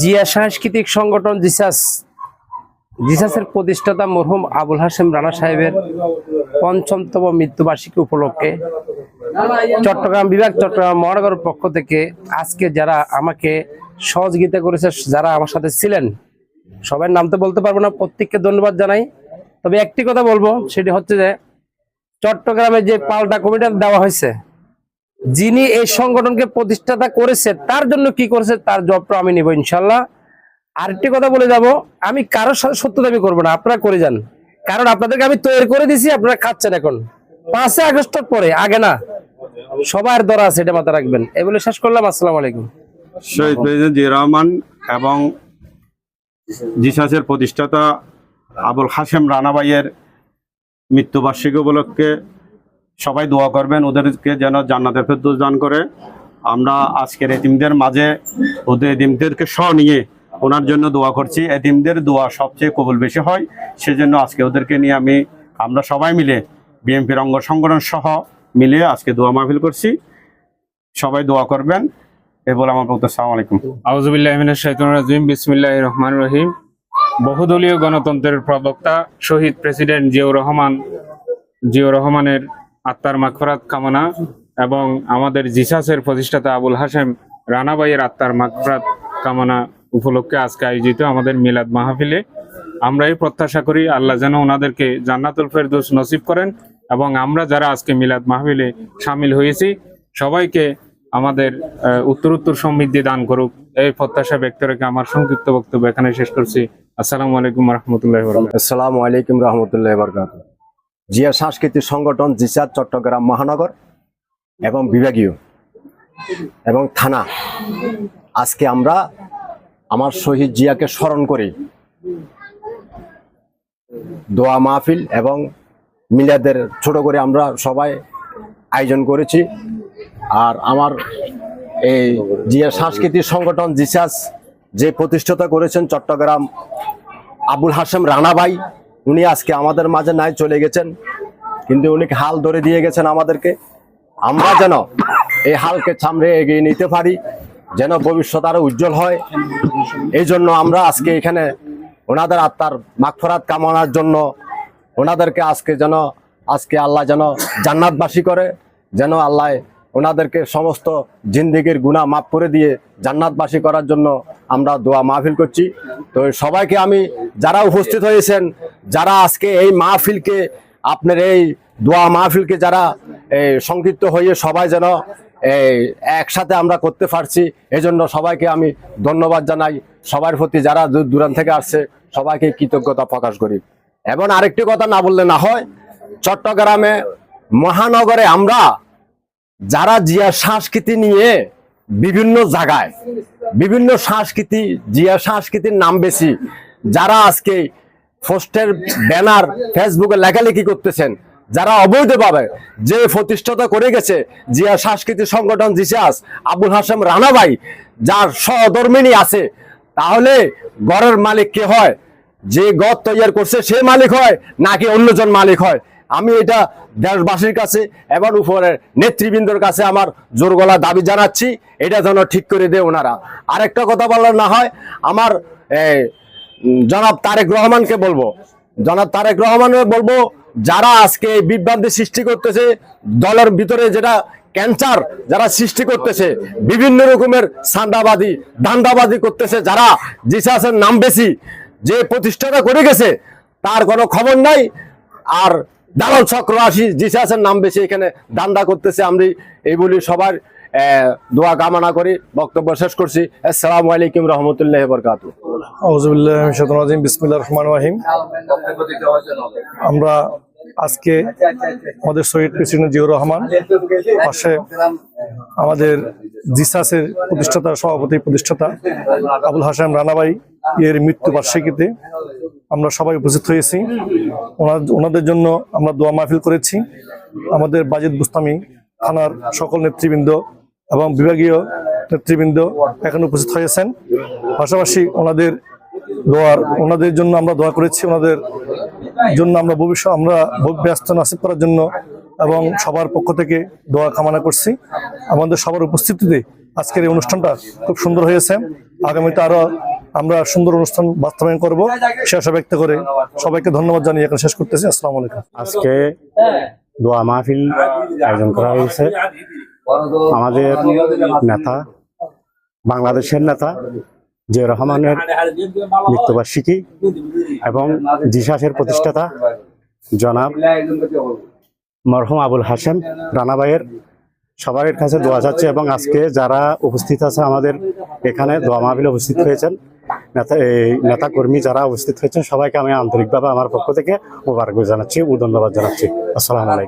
জিয়া সাংস্কৃতিক সংগঠন জিসাস, জিসাসের প্রতিষ্ঠাতা মরহুম আবুল হাসেম রানা সাহেবের পঞ্চমতম মৃত্যুবার্ষিকী উপলক্ষে চট্টগ্রাম বিভাগ, চট্টগ্রাম মহানগর পক্ষ থেকে আজকে যারা আমাকে সহযোগিতা করেছে, যারা আমার সাথে ছিলেন, সবার নাম তো বলতে পারব না, প্রত্যেককে ধন্যবাদ জানাই। তবে একটি কথা বলব, সেটি হচ্ছে যে চট্টগ্রামে যে পাল্টা কমিটি দেওয়া হয়েছে যিনি এই সংগঠনকে প্রতিষ্ঠাতা করেছে, তার জন্য কি করেছে, তার জবটা আমি নিব ইনশাল্লাহ আরেকটি কথা বলে যাব, আমি কারোর সাথে সত্য দাবি করব না, আপনারা করে যান। কারণ আপনাদেরকে আমি তৈরি করে দিছি, আপনারা খাচ্ছেন এখন। পাঁচই আগস্টের পরে, আগে না, সবার দরা আছে, এটা মাথা রাখবেন। এই বলে শেষ করলাম, আসসালাম আলাইকুম। শহীদ প্রেসিডেন্ট রহমান এবং জিসাসের প্রতিষ্ঠাতা আবুল হাসেম রানাবাইয়ের মৃত্যুবার্ষিকী উপলক্ষে সবাই দোয়া করবেন, ওদেরকে যেন জান্নাতের ফেরদৌস দান করে। আমরা আজকের এতিমদের মাঝে ওদের এতিমদেরকে স্ব নিয়ে ওনার জন্য দোয়া করছি। এতিমদের দোয়া সবচেয়ে কবুল বেশি হয়, সেজন্য আজকে ওদেরকে নিয়ে আমি, আমরা সবাই মিলে বিএনপির অঙ্গ সংগঠন সহ মিলে আজকে দোয়া মাহফিল করছি। সবাই দোয়া করবেন। এ বলে আমার বক্তব্য সালাম আলাইকুম। আউজুবিল্লাহ মিনাশ শাইতানির রাজিম, বিসমিল্লাহির রহমানির রহিম। বহুদলীয় গণতন্ত্রের প্রবক্তা, শহীদ প্রেসিডেন্ট জিয়াউর রহমান, জিয়াউর রহমানের আত্মার মাগফিরাত কামনা এবং আমাদের জিসাসের প্রতিষ্ঠাতা আবুল হাসেম রানাবাইয়ের আত্মার মাগফিরাত কামনা উপলক্ষে আজকে আয়োজিত আমাদের মিলাদ মাহফিলে। আমরা এই প্রত্যাশা করি আল্লাহ যেন ওনাদেরকে জান্নাতুল ফেরদৌস নসিব করেন এবং আমরা যারা আজকে মিলাদ মাহফিলে সামিল হয়েছি, সবাইকে আমাদের উত্তরোত্তর সমৃদ্ধি দান করুক। এই প্রত্যাশা ব্যক্ত রেখে আমার সংক্ষিপ্ত বক্তব্য এখানে শেষ করছি। আসসালামু আলাইকুম রহমতুল্লাহ আসসালামু আলাইকুম রহমতুল্লাহ বরকাত জিয়া সাংস্কৃতিক সংগঠন জিসাদ চট্টগ্রাম মহানগর এবং বিভাগীয় এবং থানা। আজকে আমরা আমার শহীদ জিয়াকে স্মরণ করি। দোয়া মাহফিল এবং মিলাদের ছোট করে আমরা সবাই আয়োজন করেছি। আর আমার এই জিয়া সাংস্কৃতিক সংগঠন জিসাস যে প্রতিষ্ঠাতা করেছেন চট্টগ্রাম আবুল হাসেম রানা ভাই উনি আজকে আমাদের মাঝে নাই, চলে গেছেন। কিন্তু উনি হাল ধরে দিয়ে গেছেন আমাদেরকে। আমরা যেন এই হালকে সামনে এগিয়ে নিতে পারি, যেন ভবিষ্যৎ আরও উজ্জ্বল হয়। এই জন্য আমরা আজকে এখানে ওনাদের আত্মার মাগফরাত কামনার জন্য ওনাদেরকে আজকে যেন, আজকে আল্লাহ যেন জান্নাতবাসী করে, যেন আল্লাহ ওনাদেরকে সমস্ত জিন্দিগির গুণা মাফ করে দিয়ে জান্নাতবাসী করার জন্য আমরা দোয়া মাহফিল করছি। তো সবাইকে আমি, যারা উপস্থিত হয়েছেন যারা আজকে এই মাহফিলকে, আপনার এই দোয়া মাহফিলকে যারা সংক্ষিপ্ত হয়ে সবাই যেন একসাথে আমরা করতে পারছি, এজন্য সবাইকে আমি ধন্যবাদ জানাই। সবার প্রতি যারা দূর দূরান্ত থেকে আসছে, সবাইকে কৃতজ্ঞতা প্রকাশ করি। এবং আরেকটি কথা না বললে না হয়, চট্টগ্রামে, মহানগরে আমরা যারা জিয়া সংস্কৃতি নিয়ে বিভিন্ন জায়গায়, বিভিন্ন সংস্কৃতি, জিয়া সংস্কৃতির নাম বেশি, যারা আজকে পোস্টের ব্যানার ফেসবুকে লেখালেখি করতেছেন। যারা অবৈধভাবে যে প্রতিষ্ঠাতা করে গেছে জিয়া সাংস্কৃতিক সংগঠন জিসাস আবুল হাসেম রানাভাই, যার সহধর্মিনী আছে, তাহলে ঘরের মালিক কে হয়? যে গদ তৈরি করছে সে মালিক হয়, নাকি অন্যজন মালিক হয়? আমি এটা দেশবাসীর কাছে এবং উপরের নেতৃবৃন্দর কাছে আমার জোর গলা দাবি জানাচ্ছি। এটা যেন ঠিক করে দেয় ওনারা। আরেকটা কথা বলার না হয়, আমার জনাব তারেক রহমানকে বলব। জনাব তারেক রহমানকে বলব, যারা আজকে বিভ্রান্তি সৃষ্টি করতেছে, দলের ভিতরে যেটা ক্যান্সার যারা সৃষ্টি করতেছে, বিভিন্ন রকমের সান্দাবাদী, দান্দাবাদী করতেছে, যারা জিসাসের নাম বেশি, যে প্রতিষ্ঠাটা করে গেছে, তার কোনো খবর নাই। আর দালাল চক্র আসি জিসাসের নাম বেশি এখানে দান্দা করতেছে, আমি এই বলি সবার দোয়া কামনা করি, বক্তব্য শেষ করছি। আসসালামু আলাইকুম রহমতুল্লাহ বরকাতু আমরা আজকে আমাদের শহীদ প্রেসিডেন্ট জিয়াউর রহমান, পাশে আমাদের জিসাসের প্রতিষ্ঠাতা, সভাপতি প্রতিষ্ঠাতা আবুল হাসান রানাবাই, এর মৃত্যু বার্ষিকীতে আমরা সবাই উপস্থিত হয়েছি। ওনাদের জন্য আমরা দোয়া মাহফিল করেছি। আমাদের বাজিদ বুস্তামি থানার সকল নেতৃবৃন্দ এবং বিভাগীয় নেতৃবৃন্দ এখন উপস্থিত হয়েছেন। পাশাপাশি ওনাদের দোয়ার, ওনাদের জন্য আমরা দোয়া করেছি, ওনাদের জন্য আমরা ভবিষ্যৎ, আমরা ভোগ ব্যস্ত নাসিব করার জন্য এবং সবার পক্ষ থেকে দোয়া কামনা করছি। আমাদের সবার উপস্থিতিতে আজকের এই অনুষ্ঠানটা খুব সুন্দর হয়েছে। আগামীতে আরও আমরা সুন্দর অনুষ্ঠান বাস্তবায়ন করব। সে আশা ব্যক্ত করে সবাইকে ধন্যবাদ জানিয়ে এখন শেষ করতেছি। আসসালামু আলাইকুম। আজকে দোয়া মাহফিল আয়োজন করা হয়েছে। আমাদের নেতা, বাংলাদেশের নেতা, জিয়া রহমানের মৃত্যুবার্ষিকী এবং জিসাসের প্রতিষ্ঠাতা, জনাব মরহম আবুল হাসেম রানাবাইয়ের সবার কাছে দোয়া যাচ্ছে এবং আজকে যারা উপস্থিত আছে আমাদের এখানে, দোয়া মাহফিলে উপস্থিত হয়েছেন, নেতা, এই নেতা কর্মী যারা উপস্থিত হয়েছেন, সবাইকে আমি আন্তরিকভাবে আমার পক্ষ থেকে মোবারক জানাচ্ছি, ও ধন্যবাদ জানাচ্ছি। আসসালামু আলাইকুম।